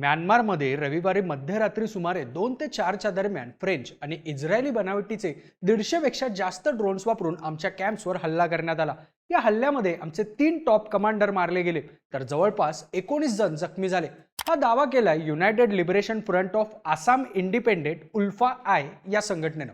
म्यानमारमध्ये रविवारी मध्यरात्री सुमारे दोन ते चारच्या दरम्यान फ्रेंच आणि इस्रायली बनावटीचे दीडशेपेक्षा जास्त ड्रोन्स वापरून आमच्या कॅम्प्सवर हल्ला करण्यात आला. या हल्ल्यामध्ये आमचे तीन टॉप कमांडर मारले गेले तर जवळपास एकोणीस जण जखमी झाले. हा दावा केलाय united liberation front of Assam independent ULFA I या संघटनेनं.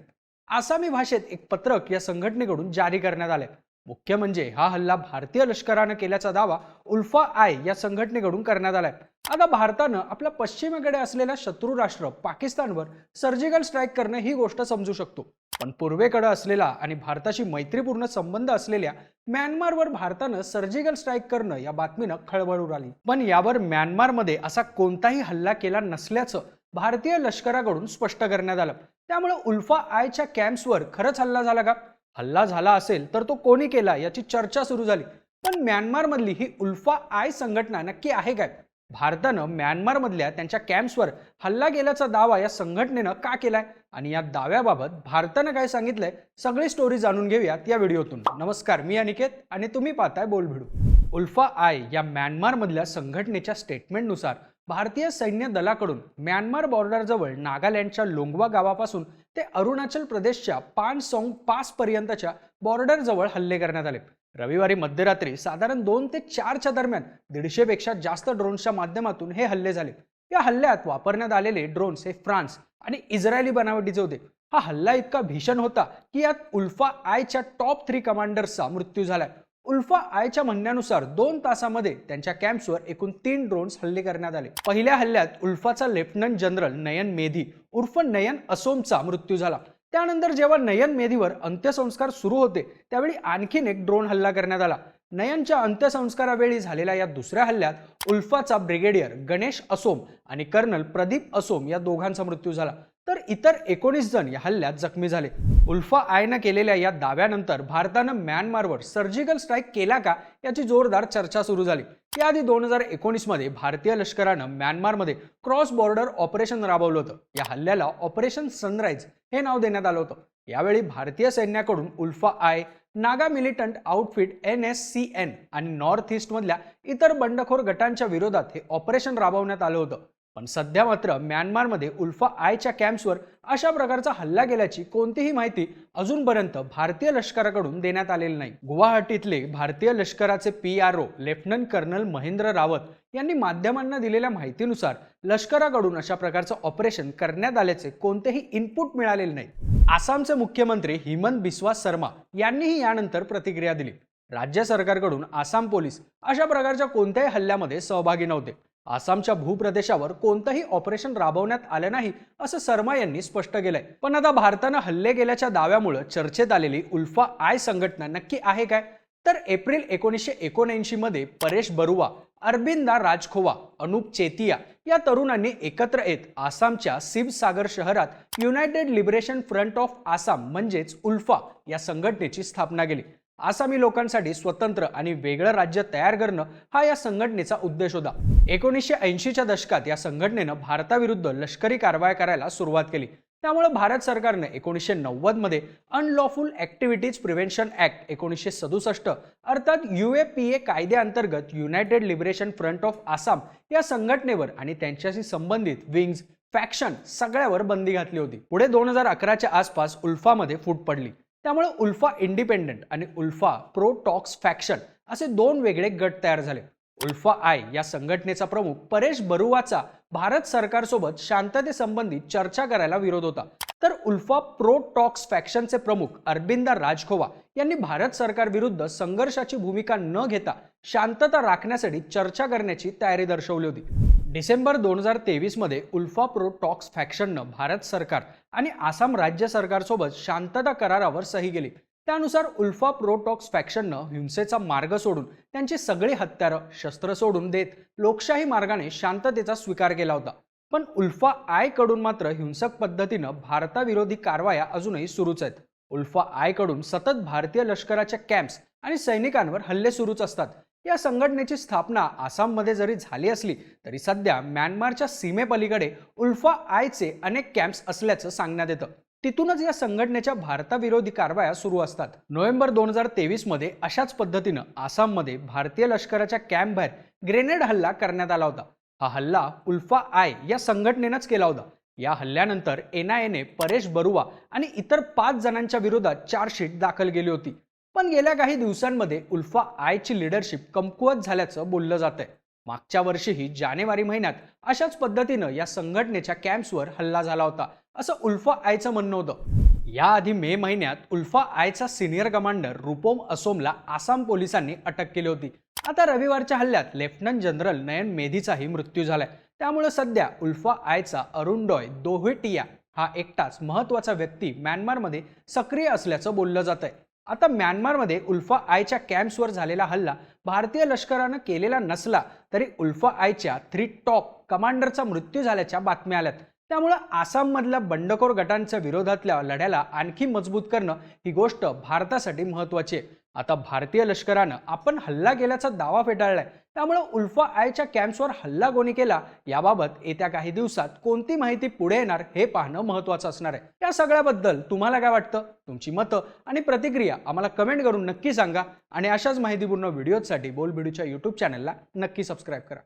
आसामी भाषेत एक पत्रक या संघटनेकडून जारी करण्यात आले मुख्य म्हणजे हा हल्ला भारतीय लष्करानं केल्याचा दावा उल्फा आय या संघटनेकडून करण्यात आलाय. आता भारतानं आपल्या पश्चिमेकडे असलेल्या शत्रू राष्ट्र पाकिस्तानवर सर्जिकल स्ट्राईक करणं ही गोष्ट समजू शकतो. पण पूर्वेकडे असलेला आणि भारताशी मैत्रीपूर्ण संबंध असलेल्या म्यानमारवर भारतानं सर्जिकल स्ट्राईक करणं या बातमीनं खळबळ उडाली. पण यावर म्यानमारमध्ये असा कोणताही हल्ला केला नसल्याचं भारतीय लष्कराकडून स्पष्ट करण्यात आलं. त्यामुळे उल्फा आयच्या कॅम्प्सवर खरंच हल्ला झाला का? हल्ला झाला असेल तर तो कोणी केला याची चर्चा सुरू झाली. पण म्यानमारमधली ही उल्फा आय संघटना नक्की आहे काय? भारतानं म्यानमारमधल्या त्यांच्या कॅम्प्सवर हल्ला केल्याचा दावा या संघटनेनं का केलाय? आणि या दाव्याबाबत भारतानं काय सांगितलंय? सगळी स्टोरी जाणून घेऊयात या व्हिडिओतून. नमस्कार मी अनिकेत आणि तुम्ही पाहताय बोल भिडू. उल्फा आय या म्यानमारमधल्या संघटनेच्या स्टेटमेंटनुसार भारतीय सैन्य दलाकडून म्यानमार बॉर्डरजवळ नागालँडच्या लोंगवा गावापासून ते अरुणाचल प्रदेशच्या पान सोंग पास पर्यंतच्या बॉर्डरजवळ हल्ले करण्यात आले. रविवारी मध्यरात्री साधारण दोन ते चारच्या दरम्यान दीडशेपेक्षा जास्त ड्रोन्सच्या माध्यमातून हे हल्ले झाले. या हल्ल्यात वापरण्यात आलेले ड्रोन्स हे फ्रान्स आणि इस्रायली बनावटीचे होते. हा हल्ला इतका भीषण होता की यात उल्फा आयच्या टॉप थ्री कमांडर्सचा मृत्यू झालाय. उल्फा आयच्या म्हणण्यानुसार दोन तासामध्ये त्यांच्या कॅम्प्सवर एकूण तीन ड्रोन्स हल्ले करण्यात आले. पहिल्या हल्ल्यात उल्फाचा लेफ्टनंट जनरल नयन मेधी उर्फ नयन असोमचा मृत्यू झाला. त्यानंतर जेव्हा नयन मेधीवर अंत्यसंस्कार सुरू होते त्यावेळी आणखीन एक ड्रोन हल्ला करण्यात आला. नयनच्या अंत्यसंस्कारावेळी झालेल्या या दुसऱ्या हल्ल्यात उल्फाचा ब्रिगेडियर गणेश असोम आणि कर्नल प्रदीप असोम या दोघांचा मृत्यू झाला. तर इतर एकोणीस जण या हल्ल्यात जखमी झाले. उल्फा आयनं केलेल्या या दाव्यानंतर भारतानं म्यानमारवर सर्जिकल स्ट्राईक केला का याची जोरदार चर्चा सुरू झाली. त्याआधी दोन हजार एकोणीसमध्ये भारतीय लष्करानं म्यानमारमध्ये क्रॉस बॉर्डर ऑपरेशन राबवलं होतं. या हल्ल्याला ऑपरेशन सनराईज हे नाव देण्यात आलं होतं. यावेळी भारतीय सैन्याकडून ULFA I Naga militant outfit N S C N आणि नॉर्थ ईस्टमधल्या इतर बंडखोर गटांच्या विरोधात हे ऑपरेशन राबवण्यात आलं होतं. पण सध्या मात्र म्यानमारमध्ये उल्फा आयच्या कॅम्प्सवर अशा प्रकारचा हल्ला केल्याची कोणतीही माहिती अजूनपर्यंत भारतीय लष्कराकडून देण्यात आलेली नाही. गुवाहाटीतले भारतीय लष्कराचे P R O lieutenant colonel Mahendra Rawat यांनी माध्यमांना दिलेल्या माहितीनुसार लष्कराकडून अशा प्रकारचं ऑपरेशन करण्यात आल्याचे कोणतेही इनपुट मिळालेले नाही. आसामचे मुख्यमंत्री हिमंत बिस्वा शर्मा यांनीही यानंतर प्रतिक्रिया दिली. राज्य सरकारकडून आसाम पोलीस अशा प्रकारच्या कोणत्याही हल्ल्यामध्ये सहभागी नव्हते. आसामच्या भूप्रदेशावर कोणतंही ऑपरेशन राबवण्यात आलं नाही असं शर्मा यांनी स्पष्ट केलंय. पण आता भारतानं हल्ले केल्याच्या दाव्यामुळे चर्चेत आलेली उल्फा आय संघटना नक्की आहे काय? तर एप्रिल एकोणीसशे एकोणऐंशी मध्ये परेश बरुवा अरबिंदा राजखोवा अनुप चेतिया या तरुणांनी एकत्र येत आसामच्या शिवसागर शहरात united liberation front of Assam म्हणजेच उल्फा या संघटनेची स्थापना केली. आसामी लोकांसाठी स्वतंत्र आणि वेगळं राज्य तयार करणं हा या संघटनेचा उद्देश होता. एकोणीसशे ऐंशीच्या दशकात या संघटनेनं भारताविरुद्ध लष्करी कारवाया करायला सुरुवात केली. त्यामुळे भारत सरकारने एकोणीसशे नव्वदमध्ये अनलॉफुल ऍक्टिव्हिटीज प्रिव्हेन्शन ऍक्ट एकोणीसशे सदुसष्ट अर्थात यू ए पी ए कायद्याअंतर्गत united liberation front of Assam या संघटनेवर आणि त्यांच्याशी संबंधित विंग्ज फॅक्शन सगळ्यावर बंदी घातली होती. पुढे दोन हजार अकराच्या आसपास उल्फामध्ये फूट पडली. त्यामुळे उल्फा इंडिपेंडंट आणि उल्फा प्रो टॉक्स फॅक्शन असे दोन वेगळे गट तयार झाले. उल्फा आय या संघटनेचा प्रमुख परेश बरुवाचा भारत सरकारसोबत शांततेसंबंधी चर्चा करायला विरोध होता. तर उल्फा प्रो टॉक्स फॅक्शनचे प्रमुख अरबिंदा राजखोवा यांनी भारत सरकार विरुद्ध संघर्षाची भूमिका न घेता शांतता राखण्यासाठी चर्चा करण्याची तयारी दर्शवली होती. डिसेंबर दोन हजार तेवीसमध्ये उल्फा प्रो टॉक्स फॅक्शननं भारत सरकार आणि आसाम राज्य सरकारसोबत शांतता करारावर सही केली. त्यानुसार उल्फा प्रोटॉक्स फॅक्शननं हिंसेचा मार्ग सोडून त्यांची सगळी हत्यारं शस्त्र सोडून देत लोकशाही मार्गाने शांततेचा स्वीकार केला होता. पण उल्फा आयकडून मात्र हिंसक पद्धतीनं भारताविरोधी कारवाया अजूनही सुरूच आहेत. उल्फा आयकडून सतत भारतीय लष्कराच्या कॅम्प्स आणि सैनिकांवर हल्ले सुरूच असतात. या संघटनेची स्थापना आसाममध्ये जरी झाली असली तरी सध्या म्यानमारच्या सीमेपलीकडे उल्फा आयचे अनेक कॅम्प्स असल्याचं सांगण्यात येतं. तिथूनच या संघटनेच्या भारताविरोधी कारवाया सुरू असतात. नोव्हेंबर दोन हजार तेवीसमध्ये अशाच पद्धतीनं आसाममध्ये भारतीय लष्कराच्या कॅम्प बाहेर ग्रेनेड हल्ला करण्यात आला होता. हा हल्ला उल्फा आय या संघटनेनंच केला होता. या हल्ल्यानंतर एन आय एने परेश बरुवा आणि इतर पाच जणांच्या विरोधात चार्जशीट दाखल केली होती. पण गेल्या काही दिवसांमध्ये उल्फा आयची लिडरशिप कमकुवत झाल्याचं बोललं जात आहे मागच्या वर्षीही जानेवारी महिन्यात अशाच पद्धतीनं या संघटनेच्या कॅम्प्सवर हल्ला झाला होता असं उल्फा आयचं म्हणणं होतं. याआधी मे महिन्यात उल्फा आयचा सिनियर कमांडर रुपोम असोमला आसाम पोलिसांनी अटक केली होती. आता रविवारच्या हल्ल्यात लेफ्टनंट जनरल नयन मेधीचाही मृत्यू झालाय. त्यामुळे सध्या उल्फा आयचा अरुण डॉय दोहेटिया हा एकटाच महत्त्वाचा व्यक्ती म्यानमारमध्ये सक्रिय असल्याचं बोललं जात आहे आता म्यानमारमध्ये उल्फा आयच्या कॅम्प्सवर झालेला हल्ला भारतीय लष्करानं केलेला नसला तरी उल्फा आयच्या थ्री टॉप कमांडरचा मृत्यू झाल्याच्या बातम्या आल्यात. त्यामुळं आसाममधल्या बंडखोर गटांच्या विरोधातल्या लढ्याला आणखी मजबूत करणं ही गोष्ट भारतासाठी महत्वाची आहे. आता भारतीय लष्करानं आपण हल्ला केल्याचा दावा फेटाळलाय. त्यामुळं उल्फा आयच्या कॅम्प्सवर हल्ला कोणी केला. याबाबत येत्या काही दिवसात कोणती माहिती पुढे येणार हे पाहणं महत्वाचं असणार आहे. या सगळ्याबद्दल तुम्हाला काय वाटतं? तुमची मतं आणि प्रतिक्रिया आम्हाला कमेंट करून नक्की सांगा. आणि अशाच माहितीपूर्ण व्हिडिओजसाठी बोलबिडूच्या यूट्यूब चॅनलला नक्की सबस्क्राईब करा.